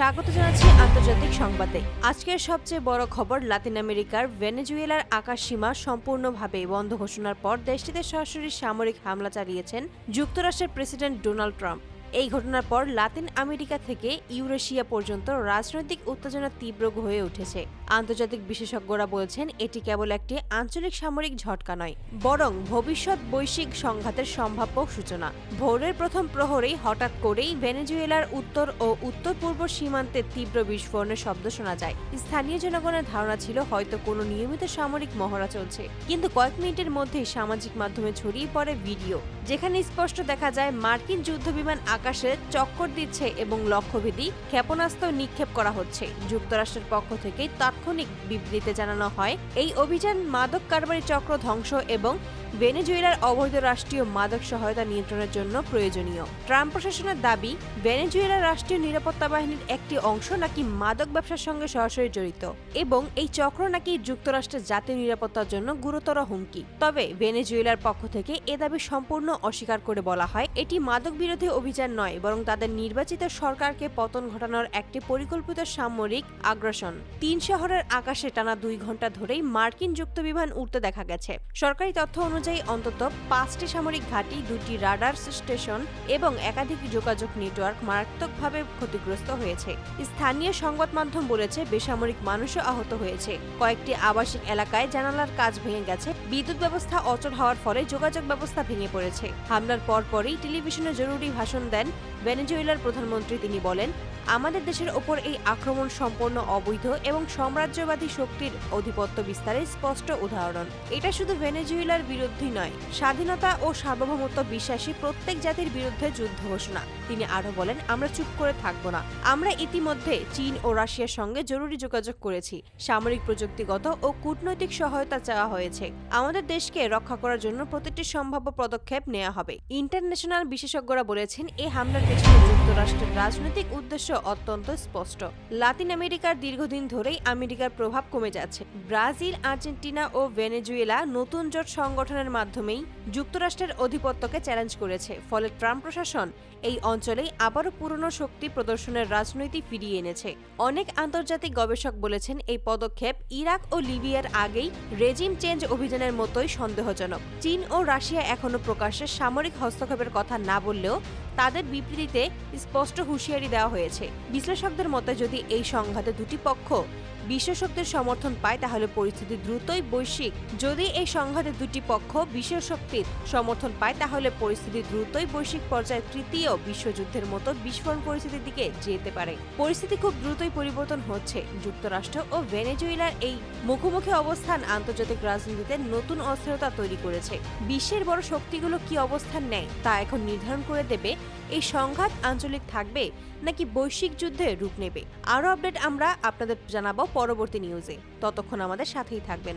স্বাগত জানাচ্ছি আন্তর্জাতিক সংবাদে। আজকের সবচেয়ে বড় খবর লাতিন আমেরিকার ভেনেজুয়েলার আকাশসীমা সম্পূর্ণভাবে বন্ধ ঘোষণার পর দেশটিতে সরাসরি সামরিক হামলা চালিয়েছেন যুক্তরাষ্ট্রের প্রেসিডেন্ট ডোনাল্ড ট্রাম্প। এই ঘটনার পর লাতিন আমেরিকা থেকে ইউরেশিয়া পর্যন্ত রাজনৈতিক উত্তেজনা তীব্র হয়ে উঠেছে। আন্তর্জাতিক বিশেষজ্ঞরা বলছেন, এটি কেবল একটি আঞ্চলিক সামরিক ঝটকা নয়, বরং ভবিষ্যৎ বৈশ্বিক সংঘাতের সম্ভাব্য সূচনা। ভোরের প্রথম প্রহরেই হঠাৎ করেই ভেনেজুয়েলার উত্তর ও উত্তর পূর্ব সীমান্তে তীব্র বিস্ফোরণের শব্দ শোনা যায়। স্থানীয় জনগণের ধারণা ছিল, হয়তো কোনো নিয়মিত সামরিক মহড়া চলছে। কিন্তু কয়েক মিনিটের মধ্যেই সামাজিক মাধ্যমে ছড়িয়ে পড়ে ভিডিও, যেখানে স্পষ্ট দেখা যায়, মার্কিন যুদ্ধবিমান আকাশে চক্কর দিচ্ছে এবং লক্ষ্যভেদী ক্ষেপণাস্ত্র নিক্ষেপ করা হচ্ছে। যুক্তরাষ্ট্রের পক্ষ থেকে তাৎক্ষণিক বিবৃতিতে জানানো হয়। এই অভিযান মাদক কারবারি চক্র ধ্বংস এবং ভেনেজুয়েলার অবৈধ রাষ্ট্রীয় মাদক সহায়তা নিয়ন্ত্রণের জন্য প্রয়োজনীয়। ট্রাম্প প্রশাসনের দাবি, ভেনেজুয়েলার রাষ্ট্রীয় নিরাপত্তা বাহিনীর একটি অংশ নাকি মাদক ব্যবসার সঙ্গে সরাসরি জড়িত এবং এই চক্র নাকি যুক্তরাষ্ট্রের জাতীয় নিরাপত্তার জন্য গুরুতর হুমকি। তবে ভেনেজুয়েলার পক্ষ থেকে এ দাবি সম্পূর্ণ অস্বীকার করে বলা হয়, এটি মাদক বিরোধী অভিযান নয়, বরং তাদের নির্বাচিত সরকারকে পতন ঘটানোর একটি পরিকল্পিত সামরিক আগ্রাসন। তিন শহরের আকাশে টানা দুই ঘণ্টা ধরেই মার্কিন যুক্ত বিমান উঠতে দেখা গেছে। সরকারি তথ্য অনুযায়ী অন্তত পাঁচটি সামরিক ঘাঁটি, দুটি রাডার স্টেশন এবং একাধিক যোগাযোগ নেটওয়ার্ক মারাত্মকভাবে ক্ষতিগ্রস্ত হয়েছে। স্থানীয় সংবাদ মাধ্যম বলেছে, বেসামরিক মানুষও আহত হয়েছে। কয়েকটি আবাসিক এলাকায় জানালার কাজ ভেঙে গেছে। বিদ্যুৎ ব্যবস্থা অচল হওয়ার ফলে যোগাযোগ ব্যবস্থা ভেঙে পড়েছে। হামলার পরপরই টেলিভিশনে জরুরি ভাষণ দেন ভেনেজুয়েলার প্রধানমন্ত্রী। তিনি বলেন, আমাদের দেশের ওপর এই আক্রমণ সম্পূর্ণ অবৈধ এবং সাম্রাজ্যবাদী শক্তির আধিপত্য বিস্তারের স্পষ্ট উদাহরণ। এটা শুধু ভেনেজুয়েলার বিরুদ্ধেই নয়। স্বাধীনতা ও সার্বভৌমত্ব বিশ্বাসী প্রত্যেক জাতির বিরুদ্ধে যুদ্ধ ঘোষণা। তিনি আরও বলেন, আমরা চুপ করে থাকব না। আমরা ইতিমধ্যে চীন ও রাশিয়ার সঙ্গে জরুরি যোগাযোগ করেছি। সামরিক প্রযুক্তিগত ও কূটনৈতিক সহায়তা চাওয়া হয়েছে। আমাদের দেশকে রক্ষা করার জন্য প্রতিটি সম্ভাব্য পদক্ষেপ নেওয়া হবে। ইন্টারন্যাশনাল বিশেষজ্ঞরা বলেছেন এই হামলার পেছনে যুক্তরাষ্ট্রের রাজনৈতিক উদ্দেশ্য অত্যন্ত স্পষ্ট। লাতিন আমেরিকার দীর্ঘদিন ধরেই আমেরিকার প্রভাব কমে যাচ্ছে। ব্রাজিল, আর্জেন্টিনা ও ভেনেজুয়েলা নতুন জোট সংগঠনের মাধ্যমেই যুক্তরাষ্ট্রের অধিপত্যকে চ্যালেঞ্জ করেছে। ফলে ট্রাম্প প্রশাসন এই অঞ্চলেই আবারও পুরনো শক্তি প্রদর্শনের রাজনৈতিক ফিরিয়ে এনেছে। অনেক আন্তর্জাতিক গবেষক বলেছেন এই পদক্ষেপ ইরাক ও লিবিয়ার আগেই রেজিম চেঞ্জ অভিযানের মতোই সন্দেহজনক। চীন ও রাশিয়া এখনও প্রকাশ্যে সামরিক হস্তক্ষেপের কথা না বললেও তাদের বিবৃতিতে স্পষ্ট হুঁশিয়ারি দেওয়া হয়েছে। বিশ্লেষকদের মতে যদি এই সংঘাতে দুটি পক্ষ বিশ্বশক্তির সমর্থন পায়, তাহলে পরিস্থিতি দ্রুতই বৈশ্বিক। যদি এই সংঘাতে দুটি পক্ষ বিশ্বশক্তির সমর্থন পায়, তাহলে পরিস্থিতি দ্রুতই বৈশ্বিক পর্যায়ে তৃতীয় বিশ্বযুদ্ধের মতো বিস্ফোরণ পরিস্থিতির দিকে যেতে পারে। পরিস্থিতি খুব দ্রুতই পরিবর্তন হচ্ছে। যুক্তরাষ্ট্র ও ভেনেজুয়েলার এই মুখোমুখি অবস্থান আন্তর্জাতিক রাজনীতিতে নতুন অস্থিরতা তৈরি করেছে। বিশ্বের বড় শক্তিগুলো কি অবস্থান নেয়, তা এখন নির্ধারণ করে দেবে এই সংঘাত আঞ্চলিক থাকবে নাকি বৈশ্বিক যুদ্ধে রূপ নেবে? আরও আপডেট আমরা আপনাদের জানাব পরবর্তী নিউজে। ততক্ষণ আমাদের সাথেই থাকবেন।